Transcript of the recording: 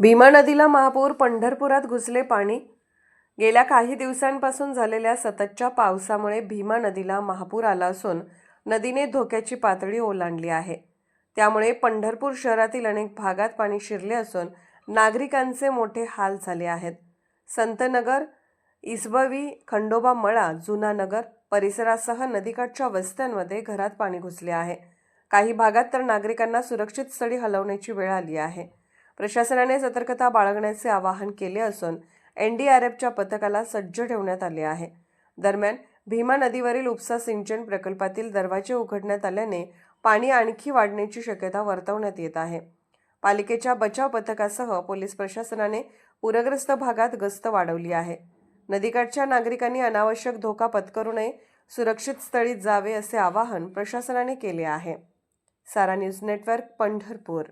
भीमा नदीला महापूर पंढरपुरात घुसले पाणी. गेल्या काही दिवसांपासून झालेल्या सततच्या पावसामुळे भीमा नदीला महापूर आला असून नदीने धोक्याची पातळी ओलांडली आहे. त्यामुळे पंढरपूर शहरातील अनेक भागात पाणी शिरले असून नागरिकांचे मोठे हाल झाले आहेत. संतनगर इसबवी खंडोबा मळा जुना नगर परिसरासह नदीकाठच्या वस्त्यांमध्ये घरात पाणी घुसले आहे. काही भागात तर नागरिकांना सुरक्षित स्थळी हलवण्याची वेळ आली आहे. प्रशासनाने सतर्कता बाळगण्याचे आवाहन केले असून एनडीआरएफच्या पथकाला सज्ज ठेवण्यात आले आहे. दरम्यान भीमा नदीवरील उपसा सिंचन प्रकल्पातील दरवाजे उघडण्यात आल्याने पाणी आणखी वाढण्याची शक्यता वर्तवण्यात येत आहे. पालिकेच्या बचाव पथकासह पोलीस प्रशासनाने पूरग्रस्त भागात गस्त वाढवली आहे. नदीकाठच्या नागरिकांनी अनावश्यक धोका पत्करू नये सुरक्षित स्थळी जावे असे आवाहन प्रशासनाने केले आहे. Sara news network Pandharpur.